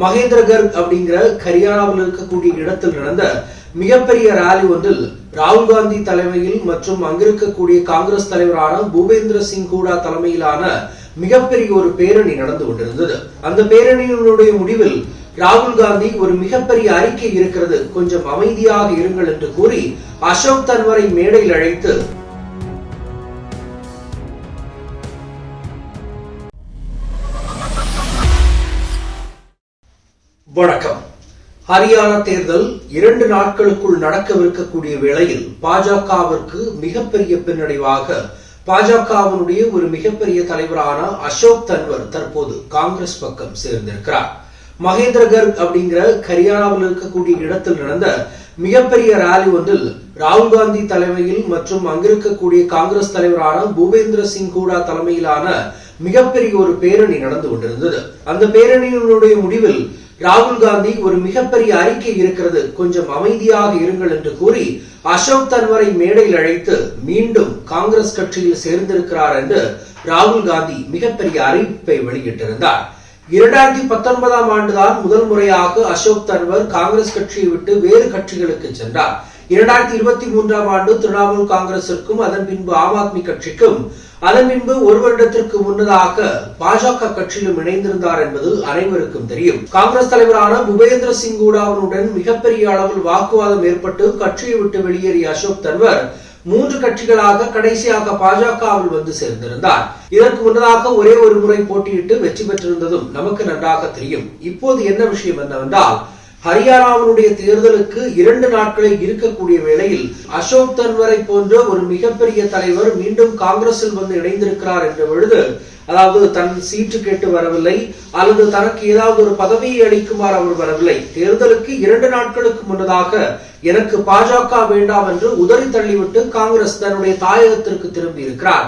மகேந்திரகர் அப்படிங்கிற ஹரியானாவில் இருக்கக்கூடிய இடத்தில் நடந்த மிகப்பெரிய ராலி ஒன்றில் ராகுல் காந்தி தலைமையில் மற்றும் அங்கிருக்கக்கூடிய காங்கிரஸ் தலைவரான பூபேந்திர சிங் ஹூடா தலைமையிலான மிகப்பெரிய ஒரு பேரணி நடந்து கொண்டிருந்தது. அந்த பேரணியினுடைய முடிவில் ராகுல் காந்தி ஒரு மிகப்பெரிய அறிக்கை இருக்கிறது. கொஞ்சம் அமைதியாக இருங்கள் என்று கூறி அசோக் தன்வரை மேடையில் அழைத்து வணக்கம். ஹரியானா தேர்தல் இரண்டு நாட்களுக்குள் நடக்கவிருக்கக்கூடிய வேளையில் பாஜகவிற்கு மிகப்பெரிய பின்னடைவாக பாஜகவினுடைய ஒரு மிகப்பெரிய தலைவரான அசோக் தன்வர் தற்போது காங்கிரஸ் பக்கம் சேர்ந்திருக்கிறார். மகேந்திரகர் அப்படிங்கிற ஹரியானாவில் இருக்கக்கூடிய இடத்தில் நடந்த மிகப்பெரிய ராலி ஒன்றில் ராகுல் காந்தி தலைமையில் மற்றும் அங்கிருக்கக்கூடிய காங்கிரஸ் தலைவரான பூபேந்திர சிங் கூடா தலைமையிலான மிகப்பெரிய ஒரு பேரணி நடந்து கொண்டிருந்தது. அந்த பேரணியினுடைய முடிவில் ராகுல் காந்தி ஒரு மிகப்பெரிய அறிக்கை இருக்கிறது. கொஞ்சம் அமைதியாக இருங்கள் என்று கூறி அசோக் தன்வரை மேடையில் அழைத்து மீண்டும் காங்கிரஸ் கட்சியில் சேர்ந்திருக்கிறார் என்று ராகுல் காந்தி மிகப்பெரிய அறிவிப்பை வெளியிட்டிருந்தார். இரண்டாயிரத்தி பத்தொன்பதாம் ஆண்டுதான் முதல் முறையாக அசோக் தன்வர் காங்கிரஸ் கட்சியை விட்டு வேறு கட்சிகளுக்கு சென்றார். இரண்டாயிரத்தி இருபத்தி மூன்றாம் ஆண்டு திரிணாமுல் காங்கிரசிற்கும் அதன் பின்பு ஆம் ஆத்மி கட்சிக்கும் அதன் பின்பு ஒரு வருடத்திற்கு முன்னதாக பாஜக கட்சியிலும் இணைந்திருந்தார் என்பது அனைவருக்கும் தெரியும். காங்கிரஸ் தலைவரான புபேந்திர சிங் ஹூடாவுடன் மிகப்பெரிய அளவில் வாக்குவாதம் ஏற்பட்டு கட்சியை விட்டு வெளியேறிய அசோக் தன்வர் மூன்று கட்சிகளாக கடைசியாக பாஜகவில் வந்து சேர்ந்திருந்தார். இதற்கு முன்னதாக ஒரே ஒரு முறை போட்டியிட்டு வெற்றி பெற்றிருந்ததும் நமக்கு நன்றாக தெரியும். இப்போது என்ன விஷயம் என்னவென்றால் ஹரியானாவினுடைய தேர்தலுக்கு இரண்டு நாட்களில் இருக்கக்கூடிய வேளையில் அசோக் தன்வரை போன்ற ஒரு மிகப்பெரிய தலைவர் மீண்டும் காங்கிரஸில் வந்து இணைந்திருக்கிறார் என்ற பொழுது அதாவது தன் சீட்டு கேட்டு வரவில்லை அல்லது தனக்கு ஏதாவது ஒரு பதவியை அளிக்குமாறு அவர் வரவில்லை. தேர்தலுக்கு இரண்டு நாட்களுக்கு முன்னதாக எனக்கு பாஜக வேண்டாம் என்று உதறி தள்ளிவிட்டு காங்கிரஸ் தன்னுடைய தாயகத்திற்கு திரும்பி இருக்கிறார்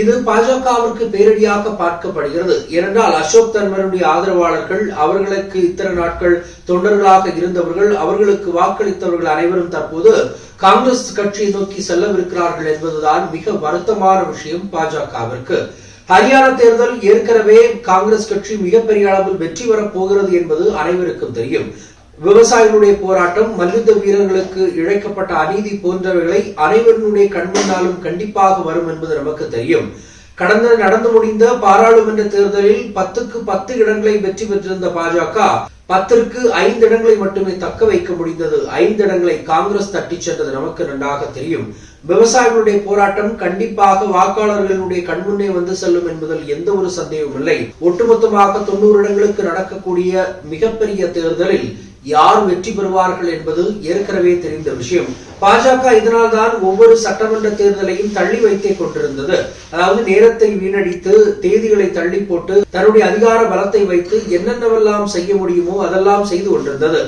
இது பாஜகவிற்கு பேரடியாக பார்க்கப்படுகிறது. ஏனென்றால் அசோக் தன்மருடைய ஆதரவாளர்கள் அவர்களுக்கு இத்தனை நாட்கள் தொண்டர்களாக இருந்தவர்கள் அவர்களுக்கு வாக்களித்தவர்கள் அனைவரும் தற்போது காங்கிரஸ் கட்சியை நோக்கி செல்லவிருக்கிறார்கள் என்பதுதான் மிக வருத்தமான விஷயம் பாஜகவிற்கு. ஹரியானா தேர்தல் ஏற்கனவே காங்கிரஸ் கட்சி மிகப்பெரிய அளவில் வெற்றி பெறப் போகிறது என்பது அனைவருக்கும் தெரியும். விவசாயிகளுடைய போராட்டம் மல்யுத்த வீரர்களுக்கு இழைக்கப்பட்ட அநீதி போன்றவைகளை அனைவருடைய கண்முன்னாலும் கண்டிப்பாக வரும் என்பது நமக்கு தெரியும். கடந்த நடந்து முடிந்த பாராளுமன்ற தேர்தலில் பத்துக்கு பத்து இடங்களை வெற்றி பெற்றிருந்த பாஜக பத்திற்கு ஐந்து இடங்களை மட்டுமே தக்க வைக்க முடிந்தது. ஐந்து இடங்களை காங்கிரஸ் தட்டி சென்றது நமக்கு நன்றாக தெரியும். விவசாயிகளுடைய போராட்டம் கண்டிப்பாக வாக்காளர்களுடைய கண்முன்னே வந்து செல்லும் என்பதில் எந்த ஒரு சந்தேகமும் இல்லை. ஒட்டுமொத்தமாக தொண்ணூறு இடங்களுக்கு நடக்கக்கூடிய மிகப்பெரிய தேர்தலில் யார் வெற்றி பெறுவார்கள் என்பது ஏற்கனவே தெரிந்த விஷயம். பாஜக இதனால் தான் ஒவ்வொரு சட்டமன்ற தேர்தலையும் தள்ளி வைத்தே கொண்டிருந்தது. அதாவது நேரத்தை வீணடித்து தேதிகளை தள்ளி போட்டு தன்னுடைய அதிகார பலத்தை வைத்து என்னென்னவெல்லாம் செய்ய முடியுமோ அதெல்லாம் செய்து கொண்டிருந்தது.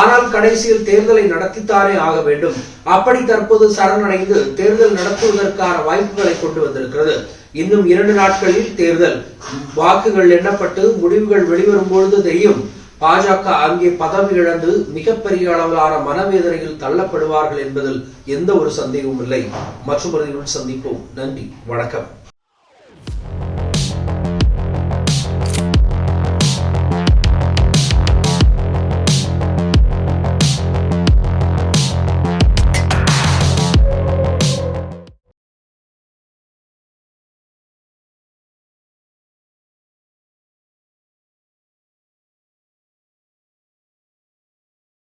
ஆனால் கடைசியில் தேர்தலை நடத்தித்தானே ஆக வேண்டும். அப்படி தற்போது சரணடைந்து தேர்தல் நடத்துவதற்கான வாய்ப்புகளை கொண்டு வந்திருக்கிறது. இன்னும் இரண்டு நாட்களில் தேர்தல். வாக்குகள் எண்ணப்பட்டு முடிவுகள் வெளிவரும் பொழுது தெரியும். பாஜக அங்கே பதவி இழந்து மிகப்பெரிய அளவிலான மனவேதனையில் தள்ளப்படுவார்கள் என்பதில் எந்த ஒரு சந்தேகமும் இல்லை. மற்றும் சந்திப்போம். நன்றி. வணக்கம்.